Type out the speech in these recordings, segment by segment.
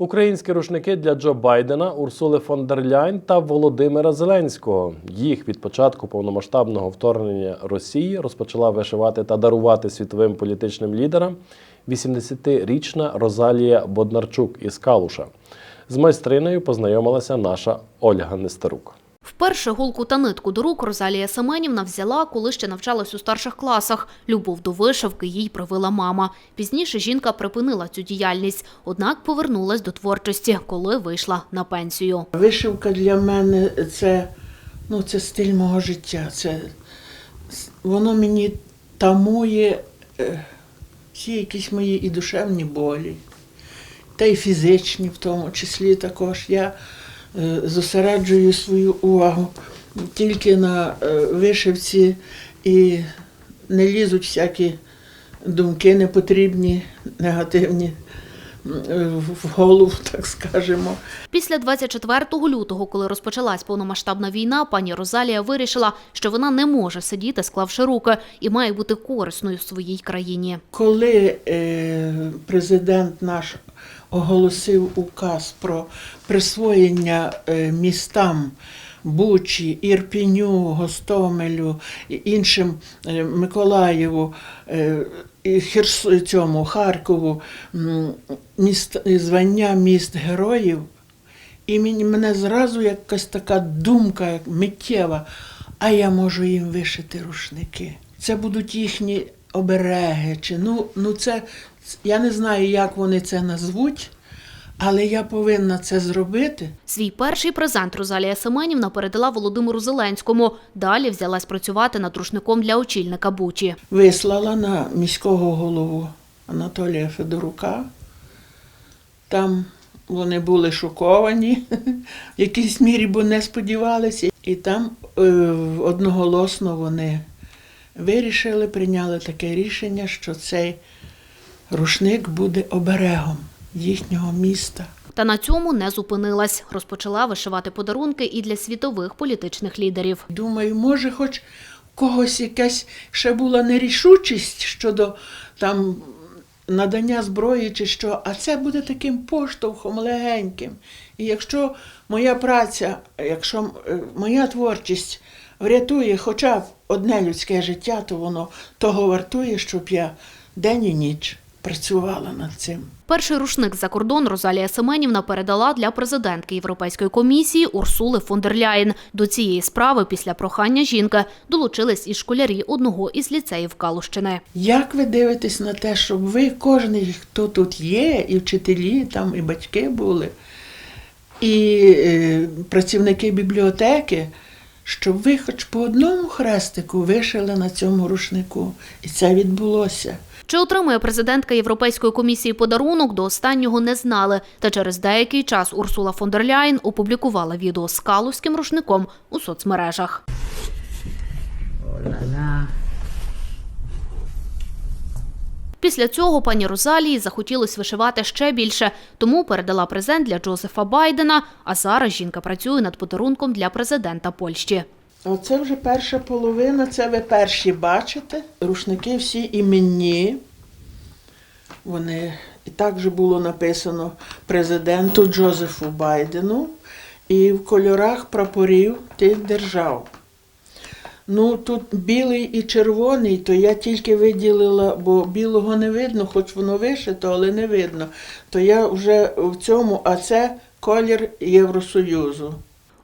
Українські рушники для Джо Байдена, Урсули фон дер Ляйн та Володимира Зеленського. Їх від початку повномасштабного вторгнення Росії розпочала вишивати та дарувати світовим політичним лідерам 80-річна Розалія Боднарчук із Калуша. З майстриною познайомилася наша Ольга Нестерук. Вперше голку та нитку до рук Розалія Семенівна взяла, коли ще навчалась у старших класах. Любов до вишивки їй привила мама. Пізніше жінка припинила цю діяльність, однак повернулась до творчості, коли вийшла на пенсію. Вишивка для мене це, ну, це стиль мого життя. Це, воно мені тамує е, всі якісь мої і душевні болі, та й фізичні в тому числі також. Я зосереджую свою увагу тільки на е, вишивці і не лізуть всякі думки непотрібні, негативні в голову, так скажемо. Після 24 лютого, коли розпочалась повномасштабна війна, пані Розалія вирішила, що вона не може сидіти, склавши руки, і має бути корисною в своїй країні. Коли е, президент наш оголосив указ про присвоєння е, містам Бучі, Ірпіню, Гостомелю, іншим е, Миколаєву, е, Херс, цьому, Харкову, міст, звання міст героїв, і мене зразу якась така думка, як миттєва, а я можу їм вишити рушники. Це будуть їхні обереги. Чи, ну, ну це, я не знаю, як вони це назвуть, але я повинна це зробити. Свій перший презент Розалія Семенівна передала Володимиру Зеленському. Далі взялась працювати над рушником для очільника Бучі. Вислала на міського голову Анатолія Федорука. Там вони були шоковані в якійсь мірі, бо не сподівалися. І там е, одноголосно вони вирішили, прийняли таке рішення, що цей рушник буде оберегом їхнього міста. Та на цьому не зупинилась. Розпочала вишивати подарунки і для світових політичних лідерів. Думаю, може, хоч когось якась ще була нерішучість щодо там надання зброї чи що, а це буде таким поштовхом легеньким. І якщо моя праця, якщо е, моя творчість врятує хоча б одне людське життя, то воно того вартує, щоб я день і ніч працювала над цим. Перший рушник за кордон Розалія Семенівна передала для президентки Європейської комісії Урсули фон дер Ляєн. До цієї справи після прохання жінки долучились і школярі одного із ліцеїв Калущини. Як ви дивитесь на те, щоб ви, кожен, хто тут є, і вчителі, там, і батьки були, і е, працівники бібліотеки, щоб ви хоч по одному хрестику вишили на цьому рушнику. І це відбулося. Чи отримує президентка Європейської комісії подарунок, до останнього не знали. Та через деякий час Урсула фон дер Ляйн опублікувала відео з калузьким рушником у соцмережах. О-ла-ла. Після цього пані Розалії захотілось вишивати ще більше, тому передала презент для Джозефа Байдена. А зараз жінка працює над подарунком для президента Польщі. Оце вже перша половина, це ви перші бачите. Рушники всі іменні. Вони і так же було написано президенту Джозефу Байдену і в кольорах прапорів тих держав. Ну, тут білий і червоний, то я тільки виділила, бо білого не видно, хоч воно вишито, але не видно. То я вже в цьому, а це колір Євросоюзу.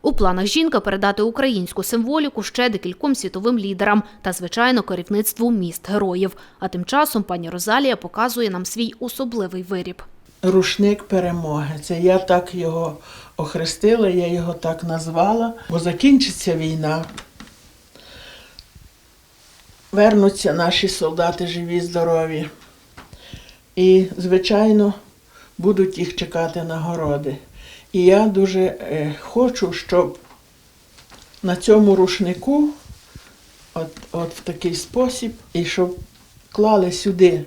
У планах жінка передати українську символіку ще декільком світовим лідерам та, звичайно, керівництву міст героїв. А тим часом пані Розалія показує нам свій особливий виріб. Рушник перемоги. Це я так його охрестила, я його так назвала, бо закінчиться війна. Вернуться наші солдати живі, здорові. І, звичайно, будуть їх чекати нагороди. І я дуже е, хочу, щоб на цьому рушнику, от, от в такий спосіб, і щоб клали сюди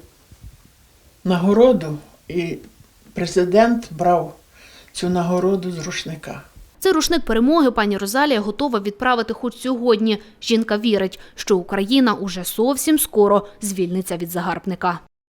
нагороду, і президент брав цю нагороду з рушника. Цей рушник перемоги пані Розалія готова відправити хоч сьогодні. Жінка вірить, що Україна уже зовсім скоро звільниться від загарбника.